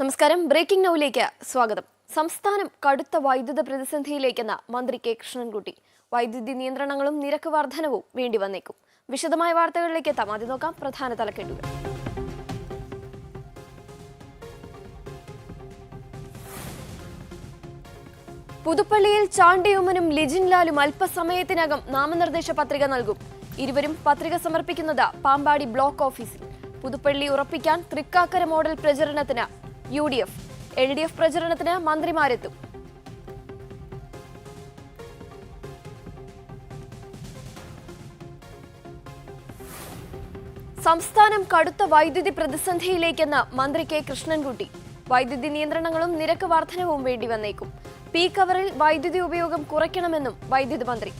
നമസ്കാരം. ബ്രേക്കിംഗ് നൗവിലേക്ക് സ്വാഗതം. സംസ്ഥാനം കടുത്ത വൈദ്യുത പ്രതിസന്ധിയിലേക്കെന്ന മന്ത്രി കെ. കൃഷ്ണൻകുട്ടി. വൈദ്യുതി നിയന്ത്രണങ്ങളും നിരക്ക് വർധനവും വേണ്ടി വന്നേക്കും. വിശദമായ വാർത്തകളിലേക്ക് എത്താം. ആദ്യം നോക്കാം പ്രധാന തലക്കെട്ടുകൾ. പുതുപ്പള്ളിയിൽ ചാണ്ടിയുമ്മനും ലിജിൻ ലാലും അല്പസമയത്തിനകം നാമനിർദ്ദേശ പത്രിക നൽകും. ഇരുവരും പത്രിക സമർപ്പിക്കുന്നത് പാമ്പാടി ബ്ലോക്ക് ഓഫീസിൽ. പുതുപ്പള്ളി ഉറപ്പിക്കാൻ തൃക്കാക്കര മോഡൽ പ്രചരണത്തിന് U D F L D F പ്രചരണത്തിന് മന്ത്രിമാരെത്തും. സംസ്ഥാനം കടുത്ത വൈദ്യുതി പ്രതിസന്ധിയിലേക്കെന്ന് മന്ത്രി കെ. കൃഷ്ണൻകുട്ടി. വൈദ്യുതി നിയന്ത്രണങ്ങളും നിരക്ക് വർധനവും വേണ്ടി വന്നേക്കും പീക്ക് വൈദ്യുതി ഉപയോഗം കുറയ്ക്കണമെന്നും വൈദ്യുതി മന്ത്രി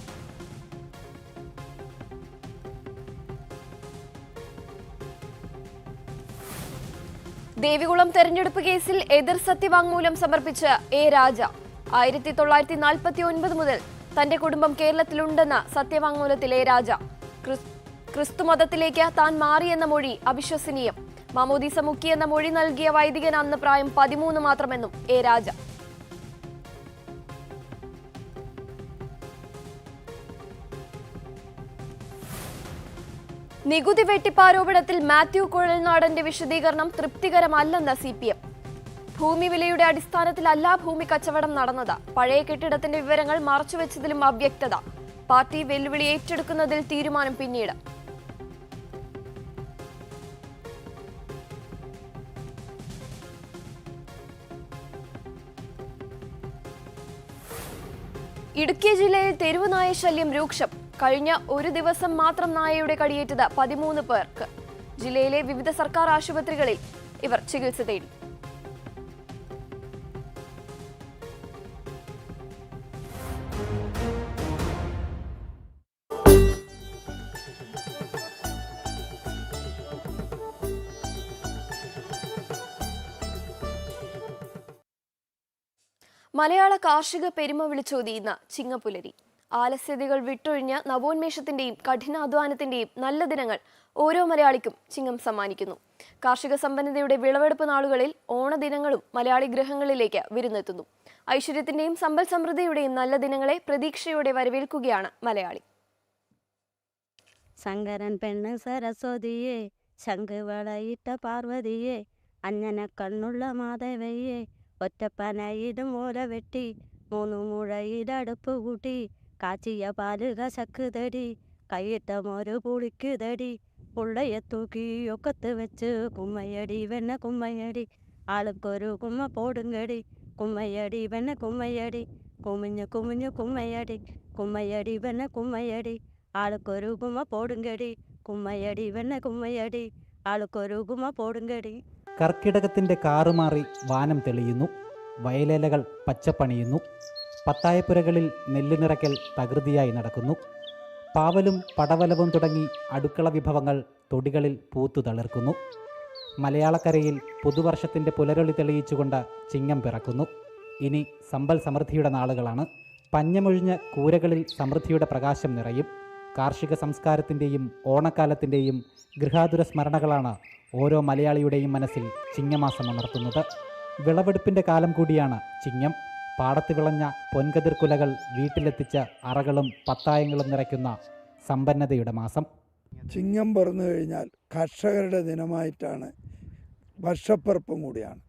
ദേവികുളം തെരഞ്ഞെടുപ്പ് കേസിൽ എതിർ സത്യവാങ്മൂലം സമർപ്പിച്ച എ രാജ ആയിരത്തി തൊള്ളായിരത്തി നാൽപ്പത്തി ഒൻപത് മുതൽ തന്റെ കുടുംബം കേരളത്തിലുണ്ടെന്ന സത്യവാങ്മൂലത്തിൽ എ രാജ. ക്രിസ്- ക്രിസ്തുമതത്തിലേക്ക് താൻ മാറിയെന്ന മൊഴി അവിശ്വസനീയം. മമോദീസ മുക്കിയെന്ന മൊഴി നൽകിയ വൈദികൻ അന്ന് പ്രായം പതിമൂന്ന് മാത്രമെന്നും എ രാജ. നികുതി വെട്ടിപ്പാരോപണത്തിൽ മാത്യു കുഴൽനാടന്റെ വിശദീകരണം തൃപ്തികരമല്ലെന്ന് സി പി എം ഭൂമി വിലയുടെ അടിസ്ഥാനത്തിലല്ല ഭൂമി കച്ചവടം നടന്നത്. പഴയ കെട്ടിടത്തിന്റെ വിവരങ്ങൾ മറച്ചുവെച്ചതിലും അവ്യക്തത. പാർട്ടി വെല്ലുവിളി ഏറ്റെടുക്കുന്നതിൽ തീരുമാനം പിന്നീട്. ഇടുക്കി ജില്ലയിൽ തെരുവ് നായ ശല്യം രൂക്ഷം. കഴിഞ്ഞ ഒരു ദിവസം മാത്രം നായയുടെ കടിയേറ്റത് പതിമൂന്ന് പേർക്ക്. ജില്ലയിലെ വിവിധ സർക്കാർ ആശുപത്രികളിൽ ഇവർ ചികിത്സ തേടി. മലയാള കാർഷിക പെരുമ വിളിച്ചോതി ഇന്ന് ചിങ്ങപ്പുലരി. ആലസ്യതകൾ വിട്ടൊഴിഞ്ഞ് നവോന്മേഷത്തിന്റെയും കഠിനാധ്വാനത്തിന്റെയും നല്ല ദിനങ്ങൾ ഓരോ മലയാളിക്കും ചിങ്ങം സമ്മാനിക്കുന്നു. കാർഷിക സമ്പന്നതയുടെ വിളവെടുപ്പ് നാളുകളിൽ ഓണദിനങ്ങളും മലയാളി ഗൃഹങ്ങളിലേക്ക് വിരുന്നെത്തുന്നു. ഐശ്വര്യത്തിന്റെയും സമ്പൽ സമൃദ്ധിയുടെയും നല്ല ദിനങ്ങളെ പ്രതീക്ഷയോടെ വരവേൽക്കുകയാണ് മലയാളി. ശങ്കരൻ പെണ്ണ് സരസ്വതിയെ ശംഖ് വളയിട്ട പാർവതിയെ അഞ്ഞന കണ്ണുള്ള മാധവയെ ഒറ്റപ്പനയിടും ഓല വെട്ടി മൂന്നു മുഴയിലടുപ്പ് കൂട്ടി കാച്ചിയ പാൽ കശക്ക് തടി കൈയിട്ട മോര് പുളിക്ക് തടി പുള്ളയെ തൂക്കി ഒക്കത്ത് വെച്ച് കുമ്മയടി വെണ്ണ കുമ്മയടി ആൾക്കൊരു കുമ്മ പോടുങ്കടി കുമ്മയടി വെണ്ണ കുമ്മയടി കുമിഞ്ഞ് കുമിഞ്ഞ് കുമ്മയടി കുമ്മയടി വെണ്ണ കുമ്മയടി ആൾക്കൊരു കുമ്മ പോടുങ്കടി കുമ്മയടി വെണ്ണ കുമ്മയടി ആൾക്കൊരു കുമ്മ പോടുങ്കടി കർക്കിടകത്തിന്റെ കാറുമാറി വാനം തെളിയുന്നു വയലേലകൾ പച്ചപ്പണിയുന്നു. പത്തായപ്പുരകളിൽ നെല്ല് നിറയ്ക്കൽ തകൃതിയായി നടക്കുന്നു. പാവലും പടവലവും തുടങ്ങി അടുക്കള വിഭവങ്ങൾ തൊടികളിൽ പൂത്തു തളിർക്കുന്നു. മലയാളക്കരയിൽ പുതുവർഷത്തിന്റെ പുലരൊളി തെളിയിച്ചുകൊണ്ട് ചിങ്ങം പിറക്കുന്നു. ഇനി സമ്പൽ സമൃദ്ധിയുടെ നാളുകളാണ്. പഞ്ഞമൊഴിഞ്ഞ കൂരകളിൽ സമൃദ്ധിയുടെ പ്രകാശം നിറയും. കാർഷിക സംസ്കാരത്തിന്റെയും ഓണക്കാലത്തിന്റെയും ഗൃഹാതുര സ്മരണകളാണ് ഓരോ മലയാളിയുടെയും മനസ്സിൽ ചിങ്ങമാസം ഉണർത്തുന്നത്. വിളവെടുപ്പിന്റെ കാലം കൂടിയാണ് ചിങ്ങം. പാടത്ത് വിളഞ്ഞ പൊൻകതിർക്കുലകൾ വീട്ടിലെത്തിച്ച അറകളും പത്തായങ്ങളും നിറയ്ക്കുന്ന സമ്പന്നതയുടെ മാസം. ചിങ്ങം പറന്നു കഴിഞ്ഞാൽ കർഷകരുടെ ദിനമായിട്ടാണ് വർഷപ്പിറപ്പും കൂടിയാണ്.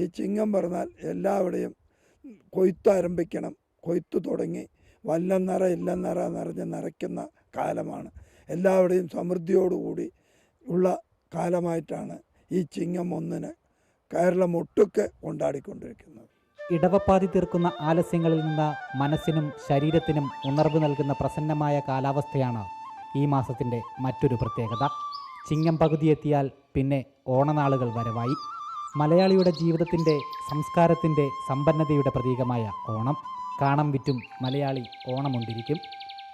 ഈ ചിങ്ങം പറഞ്ഞാൽ എല്ലാവിടെയും കൊയ്ത്ത് ആരംഭിക്കണം കൊയ്ത്ത് തുടങ്ങി വല്ലം നിറ ഇല്ലം നിറ നിറഞ്ഞ് നിറയ്ക്കുന്ന കാലമാണ്. എല്ലാവരുടെയും സമൃദ്ധിയോടുകൂടി ഉള്ള കാലമായിട്ടാണ് ഈ ചിങ്ങം ഒന്നിന് കേരളം ഒട്ടുക്കെ കൊണ്ടാടിക്കൊണ്ടിരിക്കുന്നത്. ഇടവപ്പാതി തീർക്കുന്ന ആലസ്യങ്ങളിൽ നിന്ന് മനസ്സിനും ശരീരത്തിനും ഉണർവ് നൽകുന്ന പ്രസന്നമായ കാലാവസ്ഥയാണ് ഈ മാസത്തിന്റെ മറ്റൊരു പ്രത്യേകത. ചിങ്ങം പകുതിയെത്തിയാൽ പിന്നെ ഓണനാളുകൾ വരവായി. മലയാളിയുടെ ജീവിതത്തിന്റെ സംസ്കാരത്തിന്റെ സമ്പന്നതയുടെ പ്രതീകമായ ഓണം. കാണം വിറ്റും മലയാളി ഓണമുണ്ടിരിക്കും.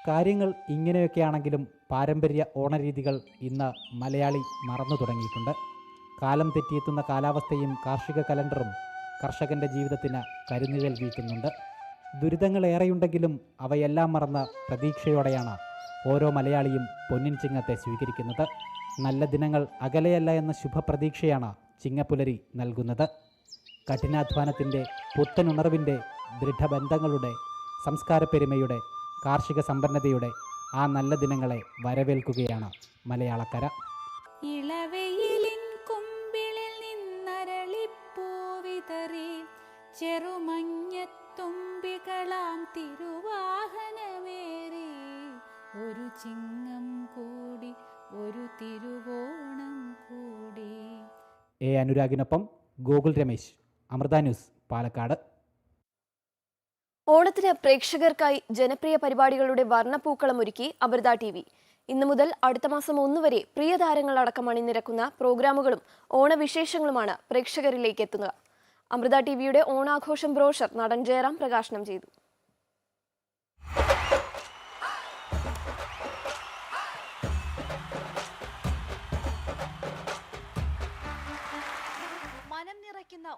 കാര്യങ്ങൾ ഇങ്ങനെയൊക്കെയാണെങ്കിലും പാരമ്പര്യ ഓണരീതികൾ ഇന്ന് മലയാളി മറന്നു തുടങ്ങിയിട്ടുണ്ട്. കാലം തെറ്റിയെത്തുന്ന കാലാവസ്ഥയും കാർഷിക കലണ്ടറും കർഷകന്റെ ജീവിതത്തിന് കരുനിഴൽ വീക്കുന്നുണ്ട് ദുരിതങ്ങളേറെയുണ്ടെങ്കിലും അവയെല്ലാം മറന്ന് പ്രതീക്ഷയോടെയാണ് ഓരോ മലയാളിയും പൊന്നിൻ ചിങ്ങത്തെ സ്വീകരിക്കുന്നത്. നല്ല ദിനങ്ങൾ അകലെയല്ല എന്ന ശുഭപ്രതീക്ഷയാണ് ചിങ്ങപ്പുലരി നൽകുന്നത്. കഠിനാധ്വാനത്തിന്റെ പുത്തനുണർവിന്റെ ദൃഢബന്ധങ്ങളുടെ സംസ്കാരപ്പെരുമയുടെ കാർഷിക സമ്പന്നതയുടെ ആ നല്ല ദിനങ്ങളെ വരവേൽക്കുകയാണ് മലയാളക്കര. എ അനുരാഗിനൊപ്പം ഗോകുൽ രമേശ് അമൃത ന്യൂസ് പാലക്കാട്. ഓണത്തിന് പ്രേക്ഷകർക്കായി ജനപ്രിയ പരിപാടികളുടെ വർണപ്പൂക്കളം ഒരുക്കി അമൃത ടി വി. ഇന്നു മുതൽ അടുത്ത മാസം ഒന്ന് വരെ പ്രിയ താരങ്ങൾ അടക്കം അണിനിരക്കുന്ന പ്രോഗ്രാമുകളും ഓണവിശേഷങ്ങളുമാണ് പ്രേക്ഷകരിലേക്ക് എത്തുന്നത്. അമൃത ടി വിയുടെ ഓണാഘോഷം ബ്രോഷർ നടൻ ജയറാം പ്രകാശനം ചെയ്തു.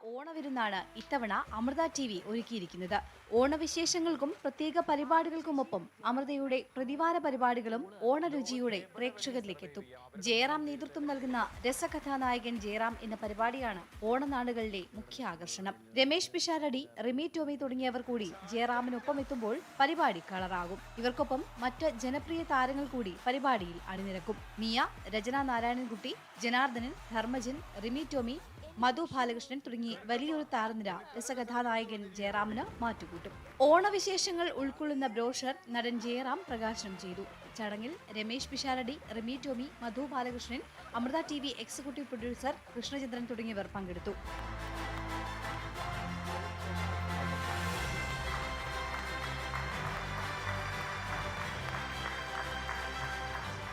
ഓണവിരുന്നാണ് ഇത്തവണ അമൃത ടി വി ഒരുക്കിയിരിക്കുന്നത്. ഓണവിശേഷങ്ങൾക്കും പ്രത്യേക പരിപാടികൾക്കുമൊപ്പം അമൃതയുടെ പ്രതിവാര പരിപാടികളും ഓണരുചിയുടെ പ്രേക്ഷകരിലേക്ക് എത്തും ജയറാം നേതൃത്വം നൽകുന്ന രസകഥാനായകൻ ജയറാം എന്ന പരിപാടിയാണ് ഓണനാടുകളിലെ മുഖ്യ ആകർഷണം. രമേശ് പിഷാരടി റിമി ടോമി തുടങ്ങിയവർ കൂടി ജയറാമിനൊപ്പം എത്തുമ്പോൾ പരിപാടി കളറാകും. ഇവർക്കൊപ്പം മറ്റ് ജനപ്രിയ താരങ്ങൾ കൂടി പരിപാടിയിൽ അണിനിരക്കും. മിയ രചന നാരായണൻകുട്ടി ജനാർദ്ദനൻ ധർമ്മജൻ റിമി ടോമി മധു ബാലകൃഷ്ണൻ തുടങ്ങി വലിയൊരു താരനിര രസകഥാനായകൻ ജയറാമിന് മാറ്റുകൂട്ടും. ഓണവിശേഷങ്ങൾ ഉൾക്കൊള്ളുന്ന ബ്രോഷർ നടൻ ജയറാം പ്രകാശനം ചെയ്തു. ചടങ്ങിൽ Ramesh Pisharody Rimi Tomy Madhu Balakrishnan Amrita T executive producer Krishnachandran തുടങ്ങിയവർ പങ്കെടുത്തു.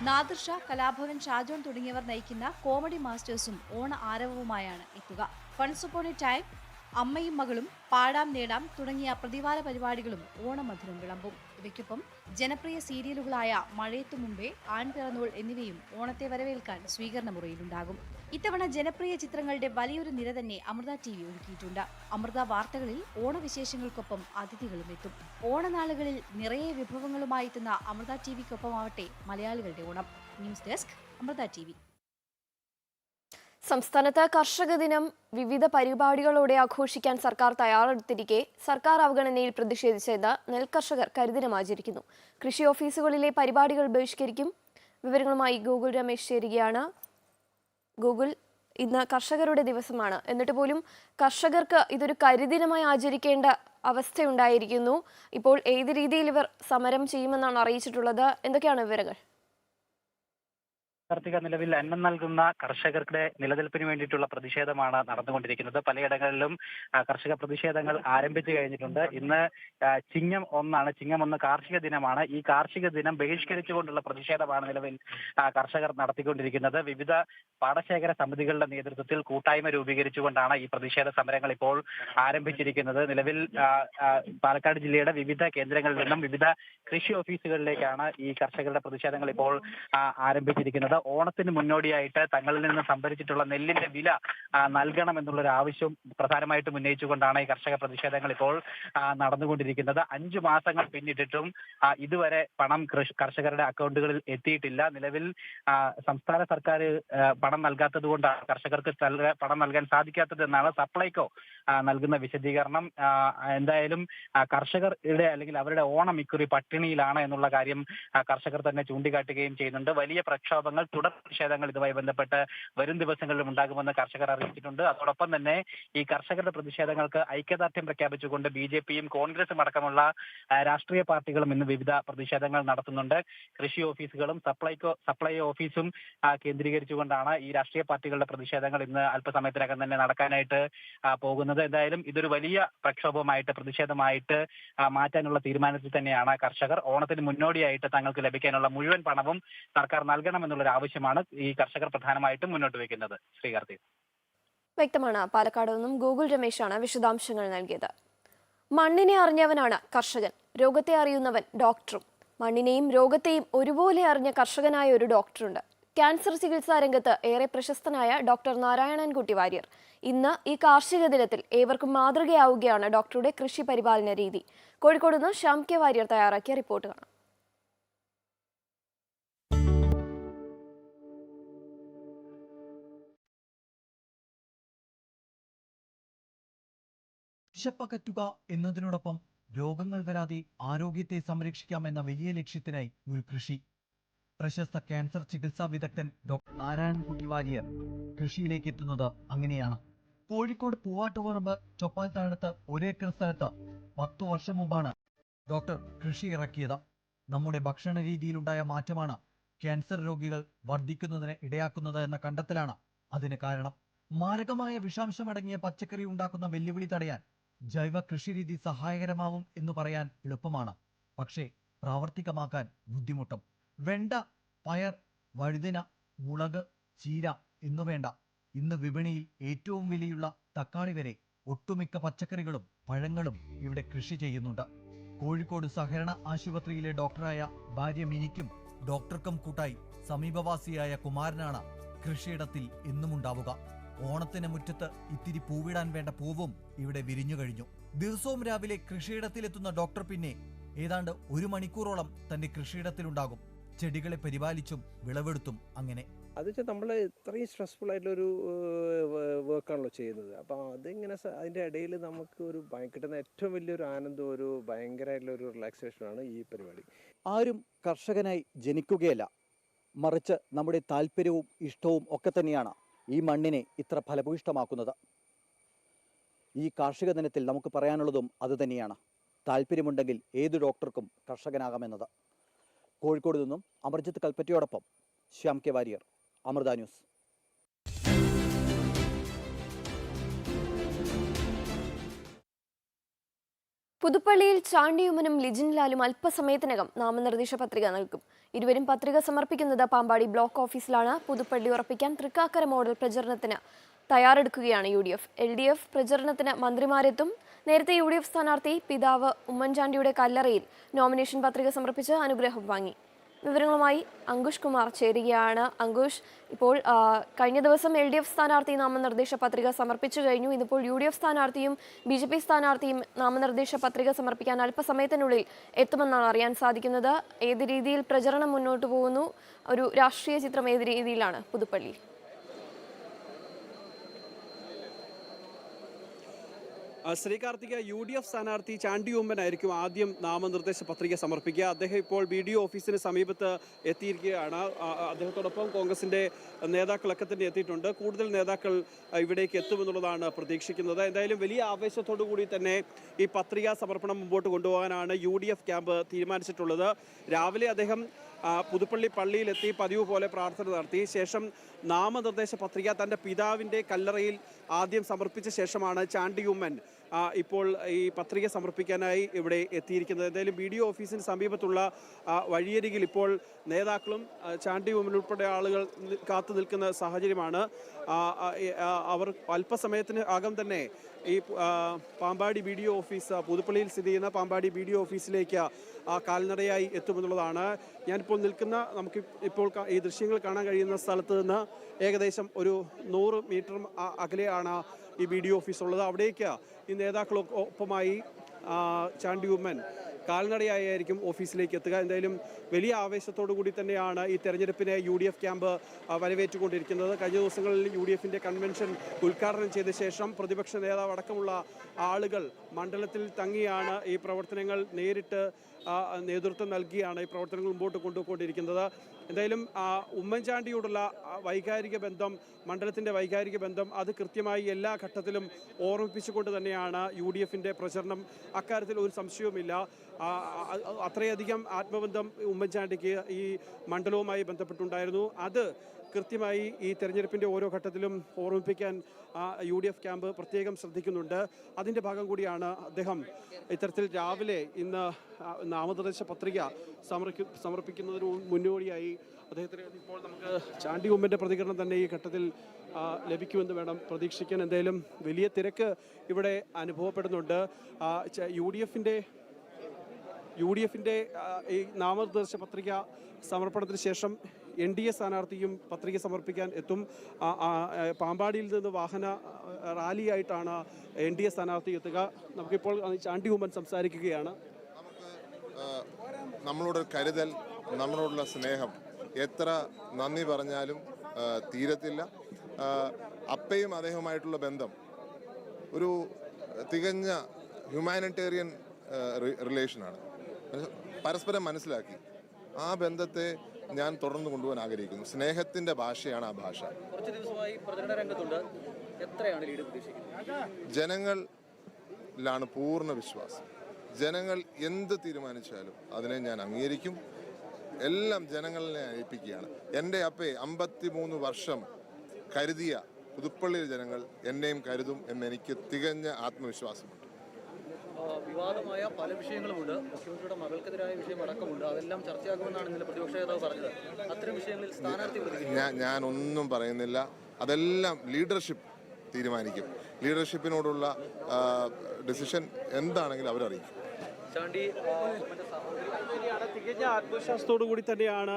നാദിർ ഷാ കലാഭവൻ ഷാജോൺ തുടങ്ങിയവർ നയിക്കുന്ന കോമഡി മാസ്റ്റേഴ്സും ഓണ ആരവവുമായാണ് എത്തുക. ഫൺസ് upon ടൈം അമ്മയും മകളും പാടാം നേടാം തുടങ്ങിയ പ്രതിവാര പരിപാടികളും ഓണമധുരം വിളമ്പും. ഇവയ്ക്കൊപ്പം ജനപ്രിയ സീരിയലുകളായ മഴയത്തു മുമ്പേ ആൺ പിറന്നോൾ എന്നിവയും ഓണത്തെ വരവേൽക്കാൻ സ്വീകരണ മുറിയിലുണ്ടാകും ഇത്തവണ ജനപ്രിയ ചിത്രങ്ങളുടെ വലിയൊരു നിര തന്നെ അമൃത ടി വി ഒരുക്കിയിട്ടുണ്ട്. അമൃത വാർത്തകളിൽ ഓണവിശേഷങ്ങൾക്കൊപ്പം അതിഥികളും എത്തും. ഓണനാളുകളിൽ നിറയെ വിഭവങ്ങളുമായി എത്തുന്ന അമൃത ടി വിക്കൊപ്പമാവട്ടെ മലയാളികളുടെ Onam. News desk Amrita T V. സംസ്ഥാനത്ത് കർഷക ദിനം വിവിധ പരിപാടികളോടെ ആഘോഷിക്കാൻ സർക്കാർ തയ്യാറെടുത്തിരിക്കെ സർക്കാർ അവഗണനയിൽ പ്രതിഷേധിച്ചത് നെൽകർഷകർ കരിദിനം ആചരിക്കുന്നു. കൃഷി ഓഫീസുകളിലെ പരിപാടികൾ ബഹിഷ്കരിക്കും. വിവരങ്ങളുമായി ഗൂഗിൾ രമേശ് ചേരുകയാണ്. ഗൂഗിൾ ഇന്ന് കർഷകരുടെ ദിവസമാണ്. എന്നിട്ട് പോലും കർഷകർക്ക് ഇതൊരു കരിദിനമായി ആചരിക്കേണ്ട അവസ്ഥയുണ്ടായിരിക്കുന്നു. ഇപ്പോൾ ഏത് രീതിയിൽ ഇവർ സമരം ചെയ്യുമെന്നാണ് അറിയിച്ചിട്ടുള്ളത്? എന്തൊക്കെയാണ് വിവരങ്ങൾ? കാർത്തിക നിലവിൽ അന്നം നൽകുന്ന കർഷകരുടെ നിലനിൽപ്പിന് വേണ്ടിയിട്ടുള്ള പ്രതിഷേധമാണ് നടന്നുകൊണ്ടിരിക്കുന്നത്. പലയിടങ്ങളിലും കർഷക പ്രതിഷേധങ്ങൾ ആരംഭിച്ചു കഴിഞ്ഞിട്ടുണ്ട്. ഇന്ന് ചിങ്ങം ഒന്നാണ് ചിങ്ങം ഒന്ന് കാർഷിക ദിനമാണ്. ഈ കാർഷിക ദിനം ബഹിഷ്കരിച്ചുകൊണ്ടുള്ള പ്രതിഷേധമാണ് നിലവിൽ കർഷകർ നടത്തിക്കൊണ്ടിരിക്കുന്നത്. വിവിധ പാടശേഖര സമിതികളുടെ നേതൃത്വത്തിൽ കൂട്ടായ്മ രൂപീകരിച്ചുകൊണ്ടാണ് ഈ പ്രതിഷേധ സമരങ്ങൾ ഇപ്പോൾ ആരംഭിച്ചിരിക്കുന്നത്. നിലവിൽ പാലക്കാട് ജില്ലയുടെ വിവിധ കേന്ദ്രങ്ങളിൽ നിന്നും വിവിധ കൃഷി ഓഫീസുകളിലേക്കാണ് ഈ കർഷകരുടെ പ്രതിഷേധങ്ങൾ ഇപ്പോൾ ആരംഭിച്ചിരിക്കുന്നത്. ഓണത്തിന് മുന്നോടിയായിട്ട് തങ്ങളിൽ നിന്ന് സംഭരിച്ചിട്ടുള്ള നെല്ലിന്റെ വില നൽകണം എന്നുള്ളൊരു ആവശ്യം പ്രധാനമായിട്ടും ഉന്നയിച്ചുകൊണ്ടാണ് ഈ കർഷക പ്രതിഷേധങ്ങൾ ഇപ്പോൾ നടന്നുകൊണ്ടിരിക്കുന്നത്. അഞ്ചു മാസങ്ങൾ പിന്നിട്ടിട്ടും ഇതുവരെ പണം കർഷകരുടെ അക്കൗണ്ടുകളിൽ എത്തിയിട്ടില്ല. നിലവിൽ സംസ്ഥാന സർക്കാർ പണം നൽകാത്തത് കൊണ്ടാണ് കർഷകർക്ക് പണം നൽകാൻ സാധിക്കാത്തതെന്നാണ് സപ്ലൈകോ നൽകുന്ന വിശദീകരണം. എന്തായാലും കർഷകരുടെ അല്ലെങ്കിൽ അവരുടെ ഓണം ഇക്കുറി പട്ടിണിയിലാണ് എന്നുള്ള കാര്യം കർഷകർ തന്നെ ചൂണ്ടിക്കാട്ടുകയും ചെയ്യുന്നുണ്ട്. വലിയ പ്രക്ഷോഭങ്ങൾ തുടർ പ്രതിഷേധങ്ങൾ ഇതുമായി ബന്ധപ്പെട്ട് വരും ദിവസങ്ങളിലും ഉണ്ടാകുമെന്ന് കർഷകർ അറിയിച്ചിട്ടുണ്ട്. അതോടൊപ്പം തന്നെ ഈ കർഷകരുടെ പ്രതിഷേധങ്ങൾക്ക് ഐക്യദാർഢ്യം പ്രഖ്യാപിച്ചുകൊണ്ട് ബി ജെ പിയും കോൺഗ്രസും അടക്കമുള്ള രാഷ്ട്രീയ പാർട്ടികളും ഇന്ന് വിവിധ പ്രതിഷേധങ്ങൾ നടത്തുന്നുണ്ട്. കൃഷി ഓഫീസുകളും സപ്ലൈകോ സപ്ലൈ ഓഫീസും കേന്ദ്രീകരിച്ചുകൊണ്ടാണ് ഈ രാഷ്ട്രീയ പാർട്ടികളുടെ പ്രതിഷേധങ്ങൾ ഇന്ന് അല്പസമയത്തിനകം തന്നെ നടക്കാനായിട്ട് പോകുന്നത്. എന്തായാലും ഇതൊരു വലിയ പ്രക്ഷോഭമായിട്ട് പ്രതിഷേധമായിട്ട് മാറ്റാനുള്ള തീരുമാനത്തിൽ തന്നെയാണ് കർഷകർ. ഓണത്തിന് മുന്നോടിയായിട്ട് തങ്ങൾക്ക് ലഭിക്കാനുള്ള മുഴുവൻ പണവും സർക്കാർ നൽകണമെന്നുള്ളൊരു ആവശ്യമാണ് ഈ കർഷകർ പ്രധാനമായിട്ടും മുന്നോട്ട് വെക്കുന്നത് ശ്രീകാർത്തി വ്യക്തമാണ്. പാലക്കാട് നിന്നും ഗൂഗിൾ രമേശാണ് വിശദാംശങ്ങൾ നൽകിയത്. മണ്ണിനെ അറിഞ്ഞവനാണ് കർഷകൻ. രോഗത്തെ അറിയുന്നവൻ ഡോക്ടറും. മണ്ണിനെയും രോഗത്തെയും ഒരുപോലെ അറിഞ്ഞ കർഷകനായ ഒരു ഡോക്ടറുണ്ട്. ക്യാൻസർ ചികിത്സാ രംഗത്ത് ഏറെ പ്രശസ്തനായ ഡോക്ടർ നാരായണൻകുട്ടി വാര്യർ. ഇന്ന് ഈ കാർഷിക ദിനത്തിൽ ഏവർക്കും മാതൃകയാവുകയാണ് ഡോക്ടറുടെ കൃഷി പരിപാലന രീതി. കോഴിക്കോട് നിന്ന് ശ്യാം വാര്യർ തയ്യാറാക്കിയ റിപ്പോർട്ട് കാണാം. വിശപ്പകറ്റുക എന്നതിനോടൊപ്പം രോഗങ്ങൾ വരാതെ ആരോഗ്യത്തെ സംരക്ഷിക്കാം എന്ന വലിയ ലക്ഷ്യത്തിനായി ഒരു കൃഷി. പ്രശസ്ത ക്യാൻസർ ചികിത്സാ വിദഗ്ധൻ ഡോക്ടർ നാരായണൻ കുട്ടിവാര്യർ കൃഷിയിലേക്ക് എത്തുന്നത് അങ്ങനെയാണ്. കോഴിക്കോട് പൂവാട്ടുപറമ്പ് ചൊപ്പാൽ താഴത്ത് ഒരേക്കർ സ്ഥലത്ത് പത്തു വർഷം മുമ്പാണ് ഡോക്ടർ കൃഷി ഇറക്കിയത്. നമ്മുടെ ഭക്ഷണ രീതിയിലുണ്ടായ മാറ്റമാണ് ക്യാൻസർ രോഗികൾ വർദ്ധിക്കുന്നതിന് ഇടയാക്കുന്നത് എന്ന കണ്ടെത്തലാണ് അതിന് കാരണം. മാരകമായ വിഷാംശം അടങ്ങിയ പച്ചക്കറി ഉണ്ടാക്കുന്ന വെല്ലുവിളി തടയാൻ ജൈവ കൃഷിരീതി സഹായകരമാവും എന്ന് പറയാൻ എളുപ്പമാണ്. പക്ഷേ പ്രാവർത്തികമാക്കാൻ ബുദ്ധിമുട്ടും. വെണ്ട പയർ വഴുതിന മുളക് ചീര എന്നു വേണ്ട. ഇന്ന് വിപണിയിൽ ഏറ്റവും വിലയുള്ള തക്കാളി വരെ ഒട്ടുമിക്ക പച്ചക്കറികളും പഴങ്ങളും ഇവിടെ കൃഷി ചെയ്യുന്നുണ്ട്. കോഴിക്കോട് സഹകരണ ആശുപത്രിയിലെ ഡോക്ടറായ ഭാര്യ മിനിക്കും ഡോക്ടർക്കും കൂട്ടായി സമീപവാസിയായ കുമാരനാണ് കൃഷിയിടത്തിൽ എന്നും ഉണ്ടാവുക ഓണത്തിന് മുറ്റത്ത് ഇത്തിരി പൂവിടാൻ വേണ്ട പൂവും ഇവിടെ വിരിഞ്ഞു കഴിഞ്ഞു. ദിവസവും രാവിലെ കൃഷിയിടത്തിലെത്തുന്ന ഡോക്ടർ പിന്നെ ഏതാണ്ട് ഒരു മണിക്കൂറോളം തന്റെ കൃഷിയിടത്തിലുണ്ടാകും. ചെടികളെ പരിപാലിച്ചും വിളവെടുത്തും അങ്ങനെ. അത് വെച്ചാൽ നമ്മൾ ഇത്രയും സ്ട്രെസ്ഫുൾ ആയിട്ടുള്ളൊരു വർക്കാണല്ലോ ചെയ്യുന്നത്. അപ്പോൾ അതിങ്ങനെ അതിന്റെ ഇടയിൽ നമുക്ക് ഒരു കിട്ടുന്ന ഏറ്റവും വലിയൊരു ആനന്ദം ഒരു ഭയങ്കരമായിട്ടുള്ള ഒരു റിലാക്സേഷനാണ് ഈ പരിപാടി. ആരും കർഷകനായി ജനിക്കുകയല്ല. മറിച്ച് നമ്മുടെ താല്പര്യവും ഇഷ്ടവും ഒക്കെ തന്നെയാണ്. ഈ മണ്ണിനെ ഇത്ര ഫലഭൂയിഷ്ടമാക്കുന്നത് ഈ കാർഷിക ദിനത്തിൽ നമുക്ക് പറയാനുള്ളതും അതുതന്നെയാണ് താല്പര്യമുണ്ടെങ്കിൽ ഏത് ഡോക്ടർക്കും കർഷകനാകാമെന്നത്. കോഴിക്കോട് നിന്നും അമർജിത്ത് കൽപ്പറ്റയോടൊപ്പം ശ്യാം കെ വാര്യർ അമൃത ന്യൂസ്. പുതുപ്പള്ളിയിൽ ചാണ്ടിയുമനും ലിജിൻ ലാലും അല്പസമയത്തിനകം നാമനിർദ്ദേശ പത്രിക നൽകും. ഇരുവരും പത്രിക സമർപ്പിക്കുന്നത് പാമ്പാടി ബ്ലോക്ക് ഓഫീസിലാണ്. പുതുപ്പള്ളി ഉറപ്പിക്കാൻ തൃക്കാക്കര മോഡൽ പ്രചരണത്തിന് തയ്യാറെടുക്കുകയാണ് U D F L D F പ്രചരണത്തിന് മന്ത്രിമാരെത്തും. നേരത്തെ യു ഡി എഫ് സ്ഥാനാർത്ഥി പിതാവ് ഉമ്മൻചാണ്ടിയുടെ കല്ലറയിൽ നോമിനേഷൻ പത്രിക സമർപ്പിച്ച് അനുഗ്രഹം വാങ്ങി. വിവരങ്ങളുമായി അങ്കുഷ് കുമാർ ചേരുകയാണ്. അങ്കുഷ് ഇപ്പോൾ കഴിഞ്ഞ ദിവസം എൽ ഡി എഫ് സ്ഥാനാർത്ഥി നാമനിർദ്ദേശ പത്രിക സമർപ്പിച്ചു കഴിഞ്ഞു. ഇന്നിപ്പോൾ യു ഡി എഫ് സ്ഥാനാർത്ഥിയും ബി ജെ പി സ്ഥാനാർത്ഥിയും നാമനിർദ്ദേശ പത്രിക സമർപ്പിക്കാൻ അല്പസമയത്തിനുള്ളിൽ എത്തുമെന്നാണ് അറിയാൻ സാധിക്കുന്നത്. ഏത് രീതിയിൽ പ്രചരണം മുന്നോട്ട് പോകുന്നു? ഒരു രാഷ്ട്രീയ ചിത്രം ഏത് രീതിയിലാണ്? Puthuppally. Sree Karthika U D F സ്ഥാനാർത്ഥി ചാണ്ടി ഉമ്മനായിരിക്കും ആദ്യം നാമനിർദ്ദേശ പത്രിക സമർപ്പിക്കുക. അദ്ദേഹം ഇപ്പോൾ ബി ഡി ഒ ഓഫീസിന് സമീപത്ത് എത്തിയിരിക്കുകയാണ്. അദ്ദേഹത്തോടൊപ്പം കോൺഗ്രസിന്റെ നേതാക്കളൊക്കെ തന്നെ എത്തിയിട്ടുണ്ട്. കൂടുതൽ നേതാക്കൾ ഇവിടേക്ക് എത്തുമെന്നുള്ളതാണ് പ്രതീക്ഷിക്കുന്നത്. എന്തായാലും വലിയ ആവേശത്തോടു കൂടി തന്നെ ഈ പത്രികാ സമർപ്പണം മുമ്പോട്ട് കൊണ്ടുപോകാനാണ് യു ഡി എഫ് ക്യാമ്പ് തീരുമാനിച്ചിട്ടുള്ളത്. രാവിലെ അദ്ദേഹം പുതുപ്പള്ളി പള്ളിയിലെത്തി പതിവ് പോലെ പ്രാർത്ഥന നടത്തി. ശേഷം നാമനിർദ്ദേശ പത്രിക തന്റെ പിതാവിന്റെ കല്ലറയിൽ ആദ്യം സമർപ്പിച്ച ശേഷമാണ് ചാണ്ടി ഉമ്മൻ ഇപ്പോൾ ഈ പത്രിക സമർപ്പിക്കാനായി ഇവിടെ എത്തിയിരിക്കുന്നത്. എന്തായാലും ബി ഡി ഒ ഓഫീസിന് സമീപത്തുള്ള വഴിയരികിൽ ഇപ്പോൾ നേതാക്കളും ചാണ്ടിയുമ്മൻ ഉൾപ്പെടെ ആളുകൾ കാത്തു നിൽക്കുന്ന സാഹചര്യമാണ്. അവർ അല്പസമയത്തിന് അകം തന്നെ ഈ Pampady B D O office പുതുപ്പള്ളിയിൽ സ്ഥിതി ചെയ്യുന്ന പാമ്പാടി ബി ഡി ഒ ഓഫീസിലേക്ക് കാൽനടയായി എത്തുമെന്നുള്ളതാണ്. ഞാനിപ്പോൾ നിൽക്കുന്ന നമുക്ക് ഇപ്പോൾ ഈ ദൃശ്യങ്ങൾ കാണാൻ കഴിയുന്ന സ്ഥലത്ത് നിന്ന് ഏകദേശം ഒരു നൂറ് മീറ്റർ അകലെയാണ് ഈ ബി ഡി ഓഫീസ് ഉള്ളത്. അവിടേക്ക് ഈ ആ, ചാണ്ടി ഉമ്മൻ കാൽനടയായിരിക്കും ഓഫീസിലേക്ക് എത്തുക. എന്തായാലും വലിയ ആവേശത്തോടു കൂടി തന്നെയാണ് ഈ തെരഞ്ഞെടുപ്പിനെ യു ഡി എഫ് ക്യാമ്പ് വരവേറ്റുകൊണ്ടിരിക്കുന്നത്. കഴിഞ്ഞ ദിവസങ്ങളിൽ യു ഡി എഫിന്റെ കൺവെൻഷൻ ഉദ്ഘാടനം ചെയ്ത ശേഷം പ്രതിപക്ഷ നേതാവ് അടക്കമുള്ള ആളുകൾ മണ്ഡലത്തിൽ തങ്ങിയാണ് ഈ പ്രവർത്തനങ്ങൾ നേരിട്ട് നേതൃത്വം നൽകിയാണ് ഈ പ്രവർത്തനങ്ങൾ മുമ്പോട്ട് കൊണ്ടുപോയിക്കൊണ്ടിരിക്കുന്നത്. എന്തായാലും ആ, ഉമ്മൻചാണ്ടിയോടുള്ള വൈകാരിക ബന്ധം മണ്ഡലത്തിന്റെ വൈകാരിക ബന്ധം അത് കൃത്യമായി എല്ലാ ഘട്ടത്തിലും ഓർമ്മിപ്പിച്ചുകൊണ്ട് തന്നെയാണ് യു ഡി എഫിന്റെ പ്രചരണം. അക്കാര്യത്തിൽ ഒരു സംശയവുമില്ല. അത്രയധികം ആത്മബന്ധം ഉമ്മൻചാണ്ടിക്ക് ഈ മണ്ഡലവുമായി ബന്ധപ്പെട്ടുണ്ടായിരുന്നു. അത് കൃത്യമായി ഈ തെരഞ്ഞെടുപ്പിന്റെ ഓരോ ഘട്ടത്തിലും ഓർമ്മിപ്പിക്കാൻ യു ഡി എഫ് ക്യാമ്പ് പ്രത്യേകം ശ്രദ്ധിക്കുന്നുണ്ട്. അതിന്റെ ഭാഗം കൂടിയാണ് അദ്ദേഹം ഇത്തരത്തിൽ രാവിലെ ഇന്ന് നാമനിർദ്ദേശ പത്രിക സമർപ്പി സമർപ്പിക്കുന്നതിന് മുന്നോടിയായി അദ്ദേഹത്തിന് ഇപ്പോൾ നമുക്ക് ചാണ്ടി ഉമ്മന്റെ പ്രതികരണം തന്നെ ഈ ഘട്ടത്തിൽ ലഭിക്കുമെന്ന് വേണം പ്രതീക്ഷിക്കാൻ. എന്തായാലും വലിയ തിരക്ക് ഇവിടെ അനുഭവപ്പെടുന്നുണ്ട്. യു ഡി എഫിന്റെ യു ഡി എഫിന്റെ ഈ നാമനിർദ്ദേശ പത്രിക സമർപ്പണത്തിന് ശേഷം എൻ ഡി എ സ്ഥാനാർത്ഥിയും പത്രിക സമർപ്പിക്കാൻ എത്തും. പാമ്പാടിയിൽ നിന്ന് വാഹന റാലിയായിട്ടാണ് എൻ ഡി എ സ്ഥാനാർത്ഥി എത്തുക. നമുക്കിപ്പോൾ ചാണ്ടി ഉമ്മൻ സംസാരിക്കുകയാണ്. നമ്മളോട് കരുതൽ നമ്മളോടുള്ള സ്നേഹം എത്ര നന്ദി പറഞ്ഞാലും തീരത്തില്ല. അപ്പയും അദ്ദേഹവുമായിട്ടുള്ള ബന്ധം ഒരു തികഞ്ഞ ഹ്യൂമാനിറ്റേറിയൻ റിലേഷനാണ്. പരസ്പരം മനസ്സിലാക്കി. ആ ബന്ധത്തെ ഞാൻ തുടർന്ന് കൊണ്ടുപോകാൻ ആഗ്രഹിക്കുന്നു. സ്നേഹത്തിന്റെ ഭാഷയാണ് ആ ഭാഷ. കുറച്ച് ദിവസമായി പ്രചരണ രംഗത്തുണ്ട്. എത്രയാണ് ലീഡ് പ്രതീക്ഷിക്കുന്നത് ജനങ്ങളിലാണ് പൂർണ വിശ്വാസം. ജനങ്ങൾ എന്ത് തീരുമാനിച്ചാലും അതിനെ ഞാൻ അംഗീകരിക്കും. എല്ലാം ജനങ്ങളെ ഏൽപ്പിക്കുകയാണ്. എന്റെ അപ്പേ അമ്പത്തി മൂന്ന് വർഷം കരുതിയ പുതുപ്പള്ളിയിലെ ജനങ്ങൾ എന്നെയും കരുതും എന്നെനിക്ക് തികഞ്ഞ ആത്മവിശ്വാസമുണ്ട്. വിവാദമായ പല വിഷയങ്ങളുമുണ്ട്. മുഖ്യമന്ത്രിയുടെ മകൾക്കെതിരായ വിഷയം അടക്കമുണ്ട് അതെല്ലാം ചർച്ചയാകുമെന്നാണ് ഇന്നലെ പ്രതിപക്ഷ നേതാവ് പറഞ്ഞത്. അത്തരം വിഷയങ്ങളിൽ സ്ഥാനാർത്ഥി പ്രതികരിക്കും. ഞാൻ ഒന്നും പറയുന്നില്ല. അതെല്ലാം ലീഡർഷിപ്പ് തീരുമാനിക്കും. ലീഡർഷിപ്പിനോടുള്ള ഡിസിഷൻ എന്താണെങ്കിലും അവരറിയിക്കും. ചാണ്ടി ആ, മറ്റേ സഹോദരി ശരിയാണ് തികഞ്ഞ ആത്മവിശ്വാസത്തോടു കൂടി തന്നെയാണ്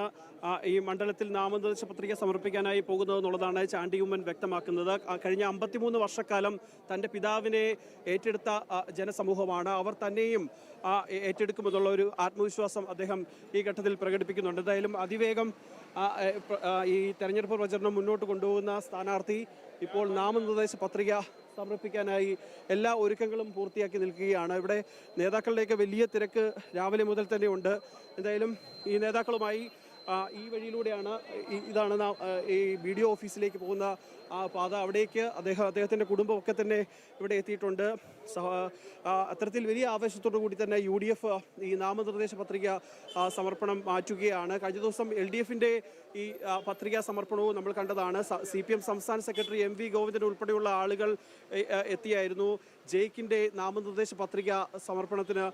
ഈ മണ്ഡലത്തിൽ നാമനിർദ്ദേശ പത്രിക സമർപ്പിക്കാനായി പോകുന്നത് എന്നുള്ളതാണ് ചാണ്ടി ഉമ്മൻ വ്യക്തമാക്കുന്നത്. കഴിഞ്ഞ അമ്പത്തിമൂന്ന് വർഷക്കാലം തന്റെ പിതാവിനെ ഏറ്റെടുത്ത ജനസമൂഹമാണ്. അവർ തന്നെയും ഏറ്റെടുക്കുമെന്നുള്ള ഒരു ആത്മവിശ്വാസം അദ്ദേഹം ഈ ഘട്ടത്തിൽ പ്രകടിപ്പിക്കുന്നുണ്ട്. എന്തായാലും അതിവേഗം ഈ തെരഞ്ഞെടുപ്പ് പ്രചരണം മുന്നോട്ട് കൊണ്ടുപോകുന്ന സ്ഥാനാർത്ഥി ഇപ്പോൾ നാമനിർദ്ദേശ പത്രിക സമർപ്പിക്കാനായി എല്ലാ ഒരുക്കങ്ങളും പൂർത്തിയാക്കി നിൽക്കുകയാണ്. ഇവിടെ നേതാക്കളുടെയൊക്കെ വലിയ തിരക്ക് രാവിലെ മുതൽ തന്നെ ഉണ്ട്. എന്തായാലും ഈ നേതാക്കളുമായി ഈ വഴിയിലൂടെയാണ് ഇതാണ് ഈ ബി ഡി ഓഫീസിലേക്ക് പോകുന്ന ആ പാത അവിടേക്ക് അദ്ദേഹം അദ്ദേഹത്തിന്റെ കുടുംബമൊക്കെ തന്നെ ഇവിടെ എത്തിയിട്ടുണ്ട്. അത്തരത്തിൽ വലിയ ആവേശത്തോടു കൂടി തന്നെ യു ഡി എഫ് ഈ നാമനിർദ്ദേശ പത്രിക സമർപ്പണം മാറ്റുകയാണ്. കഴിഞ്ഞ ദിവസം എൽ ഡി എഫിന്റെ ഈ പത്രികാ സമർപ്പണവും നമ്മൾ കണ്ടതാണ്. സി പി എം സംസ്ഥാന സെക്രട്ടറി എം വി ഗോവിന്ദൻ ഉൾപ്പെടെയുള്ള ആളുകൾ എത്തിയായിരുന്നു. ജയിക്കിന്റെ നാമനിർദ്ദേശ പത്രിക സമർപ്പണത്തിന്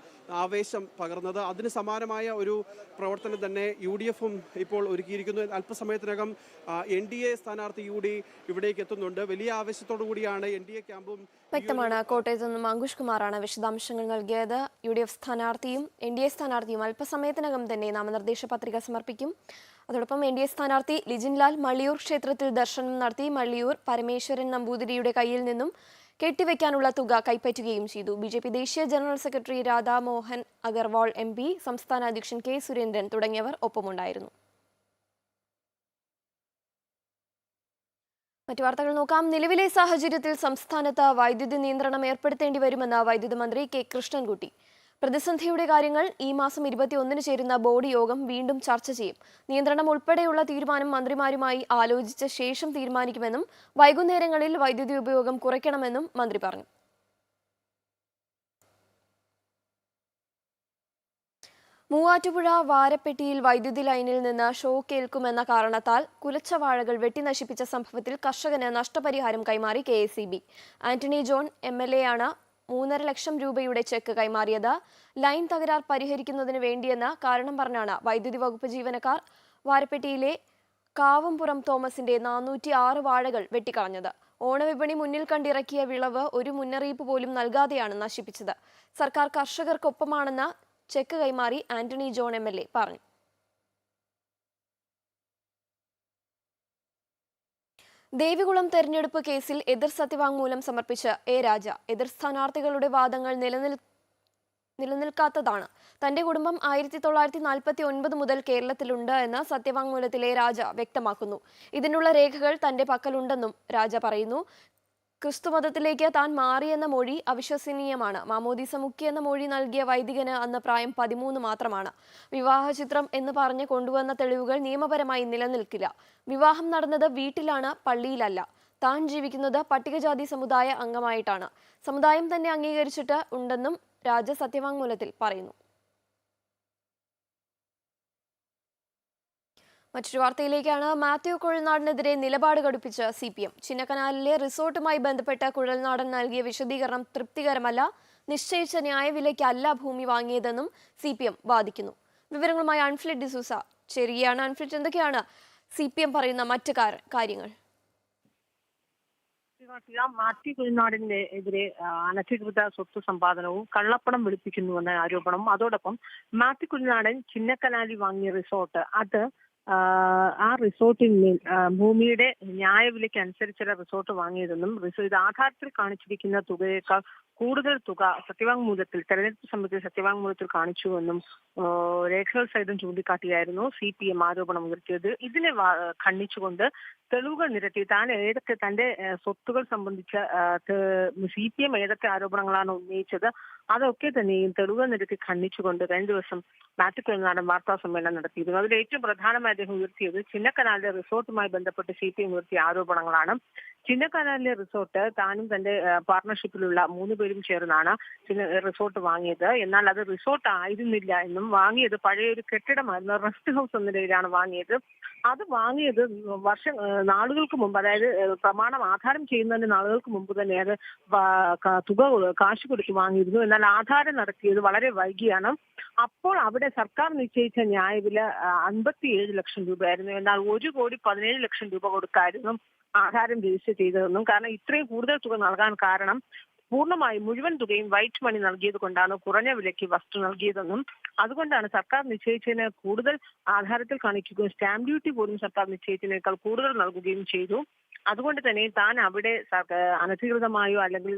ആവേശം പകർന്നത്. അതിന് സമാനമായ ഒരു പ്രവർത്തനം തന്നെ യു ഡി എഫും ഇപ്പോൾ ഒരുക്കിയിരിക്കുന്നു. അല്പസമയത്തിനകം എൻ ഡി എ സ്ഥാനാർത്ഥി കൂടി ഇവിടേക്ക് എത്തുന്നുണ്ട്. വലിയ ആവേശത്തോടു കൂടിയാണ് എൻ ഡി എ ക്യാമ്പും വ്യക്തമാണ്. കോട്ടയത്ത് നിന്നും അങ്കുഷ് കുമാറാണ് വിശദാംശങ്ങൾ നൽകിയത്. യു ഡി എഫ് സ്ഥാനാർത്ഥിയും എൻ ഡി എ സ്ഥാനാർത്ഥിയും അല്പസമയത്തിനകം തന്നെ നാമനിർദ്ദേശ പത്രിക സമർപ്പിക്കും. അതോടൊപ്പം എൻ ഡി എ സ്ഥാനാർത്ഥി ലിജിൻലാൽ മള്ളിയൂർ ക്ഷേത്രത്തിൽ ദർശനം നടത്തി മള്ളിയൂർ പരമേശ്വരൻ നമ്പൂതിരിയുടെ കയ്യിൽ നിന്നും കെട്ടിവെക്കാനുള്ള തുക കൈപ്പറ്റുകയും ചെയ്തു. ബി ജെ പി ദേശീയ general secretary Radha Mohan Agarwal M P സംസ്ഥാന അധ്യക്ഷൻ കെ സുരേന്ദ്രൻ തുടങ്ങിയവർ ഒപ്പമുണ്ടായിരുന്നു. മറ്റു വാർത്തകൾ നോക്കാം. നിലവിലെ സാഹചര്യത്തിൽ സംസ്ഥാനത്ത് വൈദ്യുതി നിയന്ത്രണം ഏർപ്പെടുത്തേണ്ടി വരുമെന്ന് വൈദ്യുതി മന്ത്രി കെ കൃഷ്ണൻകുട്ടി. പ്രതിസന്ധിയുടെ കാര്യങ്ങൾ ഈ മാസം ഇരുപത്തിയൊന്നിന് ചേരുന്ന ബോർഡ് യോഗം വീണ്ടും ചർച്ച ചെയ്യും. നിയന്ത്രണം ഉൾപ്പെടെയുള്ള തീരുമാനം മന്ത്രിമാരുമായി ആലോചിച്ച ശേഷം തീരുമാനിക്കുമെന്നും വൈകുന്നേരങ്ങളിൽ വൈദ്യുതി ഉപയോഗം കുറയ്ക്കണമെന്നും മന്ത്രി പറഞ്ഞു. മൂവാറ്റുപുഴ വാരപ്പെട്ടിയിൽ വൈദ്യുതി ലൈനിൽ നിന്ന് ഷോക്ക് ഏൽക്കുമെന്ന കാരണത്താൽ കുലച്ച വാഴകൾ വെട്ടിനശിപ്പിച്ച സംഭവത്തിൽ കർഷകന് നഷ്ടപരിഹാരം കൈമാറി K Antony John M L A ആണ് മൂന്നര ലക്ഷം രൂപയുടെ ചെക്ക് കൈമാറിയത്. ലൈൻ തകരാർ പരിഹരിക്കുന്നതിന് വേണ്ടിയെന്ന കാരണം പറഞ്ഞാണ് വൈദ്യുതി വകുപ്പ് ജീവനക്കാർ വാരപ്പെട്ടിയിലെ കാവംപുറം തോമസിന്റെ നാനൂറ്റി ആറ് വാഴകൾ വെട്ടിക്കളഞ്ഞത്. ഓണവിപണി മുന്നിൽ കണ്ടിറക്കിയ വിളവ് ഒരു മുന്നറിയിപ്പ് പോലും നൽകാതെയാണ് നശിപ്പിച്ചത്. സർക്കാർ കർഷകർക്കൊപ്പമാണെന്ന് ചെക്ക് കൈമാറി ആന്റണി ജോൺ എം പറഞ്ഞു. ദേവികുളം തെരഞ്ഞെടുപ്പ് കേസിൽ എതിർ സത്യവാങ്മൂലം സമർപ്പിച്ച എ രാജ എതിർ സ്ഥാനാർത്ഥികളുടെ വാദങ്ങൾ നിലനിൽ നിലനിൽക്കാത്തതാണ്. തന്റെ കുടുംബം ആയിരത്തി തൊള്ളായിരത്തി നാൽപ്പത്തി ഒൻപത് മുതൽ കേരളത്തിലുണ്ട് എന്ന് സത്യവാങ്മൂലത്തിലെ രാജ വ്യക്തമാക്കുന്നു. ഇതിനുള്ള രേഖകൾ തന്റെ പക്കലുണ്ടെന്നും രാജ പറയുന്നു. ക്രിസ്തുമതത്തിലേക്ക് താൻ മാറിയെന്ന മൊഴി അവിശ്വസനീയമാണ്. മാമോദീസ മുക്കി എന്ന മൊഴി നൽകിയ വൈദികന് അന്ന് പ്രായം പതിമൂന്ന് മാത്രമാണ്. വിവാഹ ചിത്രം എന്ന് പറഞ്ഞ് കൊണ്ടുവന്ന തെളിവുകൾ നിയമപരമായി നിലനിൽക്കില്ല. വിവാഹം നടന്നത് വീട്ടിലാണ് പള്ളിയിലല്ല. താൻ ജീവിക്കുന്നത് പട്ടികജാതി സമുദായ അംഗമായിട്ടാണ്. സമുദായം തന്നെ അംഗീകരിച്ചിട്ട് ഉണ്ടെന്നും രാജ സത്യവാങ്മൂലത്തിൽ പറയുന്നു. മറ്റൊരു വാർത്തയിലേക്കാണ്. മാത്യു കുഴൽനാടിനെതിരെ നിലപാട് ഘടിപ്പിച്ച സി പി എം ചിന്നക്കനാലിലെ റിസോർട്ടുമായി ബന്ധപ്പെട്ട കുഴൽനാടൻ നൽകിയ വിശദീകരണം തൃപ്തികരമല്ല. നിശ്ചയിച്ച ന്യായവിലയ്ക്കല്ല ഭൂമി വാങ്ങിയതെന്നും സി പി എം വാദിക്കുന്നു. വിവരങ്ങളുമായി അൺഫ്ലിറ്റ് ഡിസൂസ ശരിയാണ് അൺഫ്ലിറ്റ് എന്തൊക്കെയാണ് സി പി എം പറയുന്ന മറ്റു കാര്യങ്ങൾ? മാത്യു കുഴിനാടിന്റെ എതിരെ അനധികൃത സ്വത്ത് സമ്പാദനവും കള്ളപ്പണം വെളുപ്പിക്കുന്നുവെന്ന ആരോപണം. അതോടൊപ്പം മാത്യു കുഴിനാടൻ ചിന്നക്കനാലി വാങ്ങിയ റിസോർട്ട് അത് ആ, റിസോർട്ടിന് ഭൂമിയുടെ ന്യായവിലയ്ക്ക് അനുസരിച്ചുള്ള റിസോർട്ട് വാങ്ങിയതെന്നും ഇത് ആധാരത്തിൽ കാണിച്ചിരിക്കുന്ന തുകയേക്കാൾ കൂടുതൽ തുക സത്യവാങ്മൂലത്തിൽ തെരഞ്ഞെടുപ്പ് സമിതി സത്യവാങ്മൂലത്തിൽ കാണിച്ചുവെന്നും രേഖകൾ സഹിതം ചൂണ്ടിക്കാട്ടിയായിരുന്നു സി പി എം ആരോപണം ഉയർത്തിയത്. ഇതിനെ ഖണ്ഡിച്ചുകൊണ്ട് തെളിവുകൾ നിരത്തി താൻ ഏതൊക്കെ തന്റെ സ്വത്തുകൾ സംബന്ധിച്ച സി പി എം ഏതൊക്കെ ആരോപണങ്ങളാണ് ഉന്നയിച്ചത് അതൊക്കെ തന്നെയും തെളിവ് നിരത്തി ഖണ്ഡിച്ചുകൊണ്ട് കഴിഞ്ഞ ദിവസം മാത്യു കുഴൽനാടൻ വാർത്താ സമ്മേളനം നടത്തിയിരുന്നു. അതിൽ ഏറ്റവും പ്രധാനമായി അദ്ദേഹം ഉയർത്തിയത് ചിന്നക്കനാലിലെ റിസോർട്ടുമായി ബന്ധപ്പെട്ട് സി പി എം ഉയർത്തിയ ആരോപണങ്ങളാണ്. ചിന്നക്കനാലിലെ റിസോർട്ട് താനും തന്റെ പാർട്ണർഷിപ്പിലുള്ള മൂന്ന് പേരും ചേർന്നാണ് റിസോർട്ട് വാങ്ങിയത്. എന്നാൽ അത് റിസോർട്ട് ആയിരുന്നില്ല എന്നും വാങ്ങിയത് പഴയൊരു കെട്ടിടമായിരുന്നു. റെസ്റ്റ് ഹൗസ് എന്ന നിലയിലാണ് വാങ്ങിയത്. അത് വാങ്ങിയത് വർഷം നാളുകൾക്ക് മുമ്പ് അതായത് പ്രമാണം ആധാരം ചെയ്യുന്നതിന് നാളുകൾക്ക് മുമ്പ് തന്നെ അത് തുക കാശ് കൊടുത്ത് വാങ്ങിയിരുന്നു. എന്നാൽ ആധാരം നടത്തിയത് വളരെ വൈകിയാണ്. അപ്പോൾ അവിടെ സർക്കാർ നിശ്ചയിച്ച ന്യായവില അൻപത്തിയേഴ് ലക്ഷം രൂപയായിരുന്നു. എന്നാൽ ഒരു കോടി പതിനേഴ് ലക്ഷം രൂപ കൊടുക്കായിരുന്നു. ആധാരം രജിസ്റ്റർ ചെയ്തതെന്നും. കാരണം ഇത്രയും കൂടുതൽ തുക നൽകാൻ കാരണം പൂർണമായും മുഴുവൻ തുകയും വൈറ്റ് മണി നൽകിയത് കൊണ്ടാണ് കുറഞ്ഞ വിലയ്ക്ക് വസ്തു നൽകിയതെന്നും അതുകൊണ്ടാണ് സർക്കാർ നിശ്ചയിച്ചതിന് കൂടുതൽ ആധാരത്തിൽ കാണിക്കുകയും സ്റ്റാമ്പ് ഡ്യൂട്ടി പോലും സർക്കാർ നിശ്ചയിച്ചതിനേക്കാൾ കൂടുതൽ നൽകുകയും ചെയ്തു. അതുകൊണ്ട് തന്നെ താൻ അവിടെ അനധികൃതമായോ അല്ലെങ്കിൽ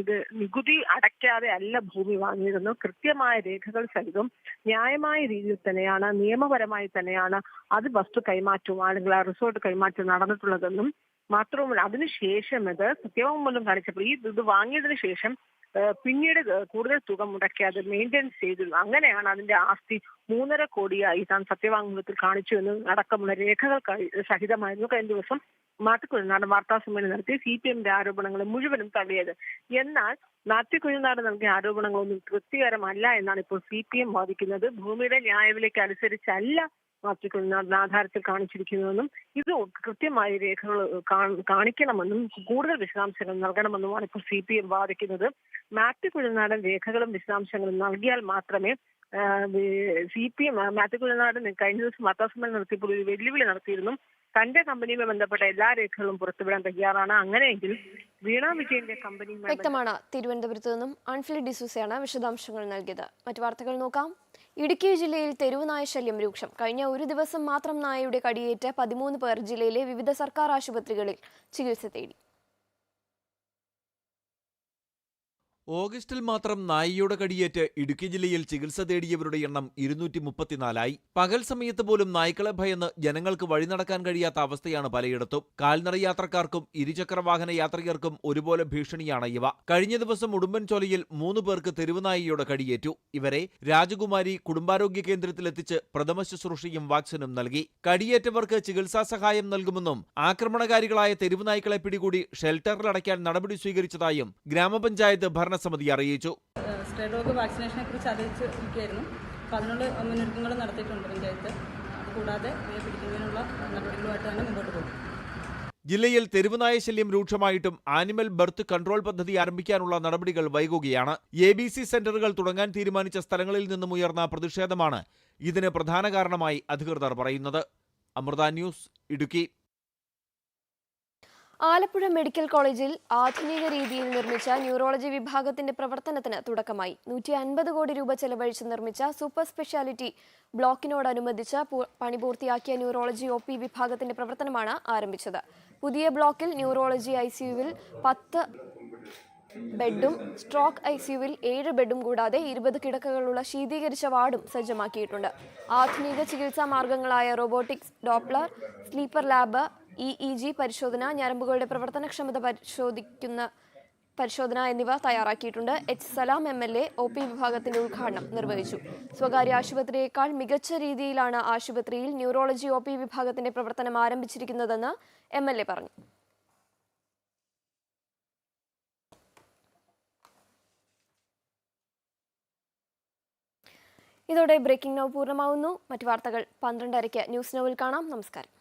ഇത് നികുതി അടയ്ക്കാതെ അല്ല ഭൂമി വാങ്ങിയതെന്ന് കൃത്യമായ രേഖകൾ സഹിതം ന്യായമായ രീതിയിൽ തന്നെയാണ് നിയമപരമായി തന്നെയാണ് അത് വസ്തു കൈമാറ്റവും അല്ലെങ്കിൽ ആ റിസോർട്ട് കൈമാറ്റം നടന്നിട്ടുള്ളതെന്നും മാത്രവുമല്ല അതിനുശേഷം ഇത് സത്യവാങ്മൂലം കാണിച്ചപ്പോൾ ഈ ഇത് വാങ്ങിയതിന് ശേഷം പിന്നീട് കൂടുതൽ തുക മുടക്കി അത് മെയിന്റെയിൻസ് ചെയ്തു. അങ്ങനെയാണ് അതിന്റെ ആസ്തി മൂന്നര കോടിയായി താൻ സത്യവാങ്മൂലത്തിൽ കാണിച്ചു എന്ന് അടക്കമുള്ള രേഖകൾ സഹിതമായിരുന്നു കഴിഞ്ഞ ദിവസം മാത്തുക്കുഴനാട് വാർത്താ സമ്മേളനം നടത്തി സി പി എമ്മിന്റെ ആരോപണങ്ങൾ മുഴുവനും തള്ളിയത്. എന്നാൽ മാത്യുക്കുഴനാട് നൽകിയ ആരോപണങ്ങളൊന്നും തൃപ്തികരമല്ല എന്നാണ് ഇപ്പോൾ സി പി എം വാദിക്കുന്നത്. ഭൂമിയുടെ ന്യായവിലയ്ക്ക് അനുസരിച്ചല്ല മാത്യുക്കുഴനാട് ആധാരത്തിൽ കാണിച്ചിരിക്കുന്നതെന്നും ഇത് കൃത്യമായ രേഖകൾ കാണിക്കണമെന്നും കൂടുതൽ വിശദാംശങ്ങൾ നൽകണമെന്നുമാണ് ഇപ്പോൾ സി പി എം വാദിക്കുന്നത്. മാത്യു രേഖകളും വിശദാംശങ്ങളും നൽകിയാൽ മാത്രമേ സി പി എം മാത്യു കഴിഞ്ഞ ദിവസം വാർത്താസമ്മേളനം നടത്തിയപ്പോൾ ഒരു വെല്ലുവിളി നടത്തിയിരുന്നു. തന്റെ കമ്പനിയുമായി ബന്ധപ്പെട്ട എല്ലാ രേഖകളും പുറത്തുവിടാൻ തയ്യാറാണ്. അങ്ങനെയെങ്കിൽ വീണ വിജയന്റെ കമ്പനിയുമായി വ്യക്തമാണ്. തിരുവനന്തപുരത്ത് നിന്നും അൺഫിൽ ഡിസൂസയാണ് വിശദാംശങ്ങൾ നൽകിയത്. മറ്റു വാർത്തകൾ നോക്കാം. ഇടുക്കി ജില്ലയിൽ തെരുവുനായ ശല്യം രൂക്ഷം. കഴിഞ്ഞ ഒരു ദിവസം മാത്രം നായയുടെ കടിയേറ്റ് പതിമൂന്ന് പേർ ജില്ലയിലെ വിവിധ സർക്കാർ ആശുപത്രികളിൽ ചികിത്സ തേടി. ഓഗസ്റ്റിൽ മാത്രം നായിയുടെ കടിയേറ്റ് ഇടുക്കി ജില്ലയിൽ ചികിത്സ തേടിയവരുടെ എണ്ണം ഇരുന്നൂറ്റി മുപ്പത്തിനാലായി പകൽ സമയത്ത് പോലും നായ്ക്കളെ ഭയന്ന് ജനങ്ങൾക്ക് വഴി നടക്കാൻ കഴിയാത്ത അവസ്ഥയാണ് പലയിടത്തും. കാൽനട യാത്രക്കാർക്കും ഇരുചക്ര വാഹന യാത്രികർക്കും ഒരുപോലെ ഭീഷണിയാണ് ഇവ. കഴിഞ്ഞ ദിവസം ഉടുമ്പൻചോലയിൽ മൂന്ന് പേർക്ക് തെരുവുനായിയുടെ കടിയേറ്റു. ഇവരെ രാജകുമാരി കുടുംബാരോഗ്യ കേന്ദ്രത്തിലെത്തിച്ച് പ്രഥമ ശുശ്രൂഷയും വാക്സിനും നൽകി. കടിയേറ്റവർക്ക് ചികിത്സാ സഹായം നൽകുമെന്നും ആക്രമണകാരികളായ തെരുവുനായ്ക്കളെ പിടികൂടി ഷെൽട്ടറിലടയ്ക്കാൻ നടപടി സ്വീകരിച്ചതായും ഗ്രാമപഞ്ചായത്ത് ഭരണസമിതി അറിയിച്ചു. സ്ട്രേ ഡോഗ് വാക്സിനേഷനെ കുറിച്ച് അറിയിച്ചിരിക്കുകയായിരുന്നു. അപ്പോൾ അതിനുള്ള മുന്നൊരുക്കങ്ങൾ നടത്തിയിട്ടുണ്ട് പഞ്ചായത്ത്. കൂടാതെ പിടിക്കുന്നതിനുള്ള നടപടികളുമായിട്ട് തന്നെ മുമ്പോട്ട് പോകും ജില്ലയിൽ തെരുവുനായ ശല്യം രൂക്ഷമായിട്ടും ആനിമൽ ബർത്ത് കൺട്രോൾ പദ്ധതി ആരംഭിക്കാനുള്ള നടപടികൾ വൈകുകയാണ്. എ ബി സി സെന്ററുകൾ തുടങ്ങാൻ തീരുമാനിച്ച സ്ഥലങ്ങളിൽ നിന്നും ഉയർന്ന പ്രതിഷേധമാണ് ഇതിന് പ്രധാന കാരണമായി അധികൃതർ പറയുന്നത്. അമൃത ന്യൂസ് ഇടുക്കി. ആലപ്പുഴ മെഡിക്കൽ കോളേജിൽ ആധുനിക രീതിയിൽ നിർമ്മിച്ച ന്യൂറോളജി വിഭാഗത്തിന്റെ പ്രവർത്തനത്തിന് തുടക്കമായി. നൂറ്റി അൻപത് കോടി രൂപ ചെലവഴിച്ച് നിർമ്മിച്ച സൂപ്പർ സ്പെഷ്യാലിറ്റി ബ്ലോക്കിനോടനുബന്ധിച്ച് പണി പൂർത്തിയാക്കിയ ന്യൂറോളജി ഒ പി വിഭാഗത്തിന്റെ പ്രവർത്തനമാണ് ആരംഭിച്ചത്. പുതിയ ബ്ലോക്കിൽ ന്യൂറോളജി ഐ സിയുവിൽ പത്ത് ബെഡും സ്ട്രോക്ക് ഐ സിയുവിൽ ഏഴ് ബെഡും കൂടാതെ ഇരുപത് കിടക്കകളുള്ള ശീതീകരിച്ച വാർഡും സജ്ജമാക്കിയിട്ടുണ്ട്. ആധുനിക ചികിത്സാ മാർഗങ്ങളായ robotics Doppler sleeper lab E E G പരിശോധന ഞരമ്പുകളുടെ പ്രവർത്തനക്ഷമത പരിശോധിക്കുന്ന പരിശോധന എന്നിവ തയ്യാറാക്കിയിട്ടുണ്ട്. H Salam M L A O P വിഭാഗത്തിന്റെ ഉദ്ഘാടനം നിർവഹിച്ചു. സ്വകാര്യ ആശുപത്രിയേക്കാൾ മികച്ച രീതിയിലാണ് ആശുപത്രിയിൽ ന്യൂറോളജി ഒ പി വിഭാഗത്തിന്റെ പ്രവർത്തനം ആരംഭിച്ചിരിക്കുന്നതെന്ന് എം എൽ എ പറഞ്ഞു. ഇതോടെ ബ്രേക്കിംഗ് നൗ പൂർണമാവുന്നു. മറ്റു വാർത്തകൾ പന്ത്രണ്ടരയ്ക്ക് ന്യൂസ് നോവിൽ കാണാം. നമസ്കാരം.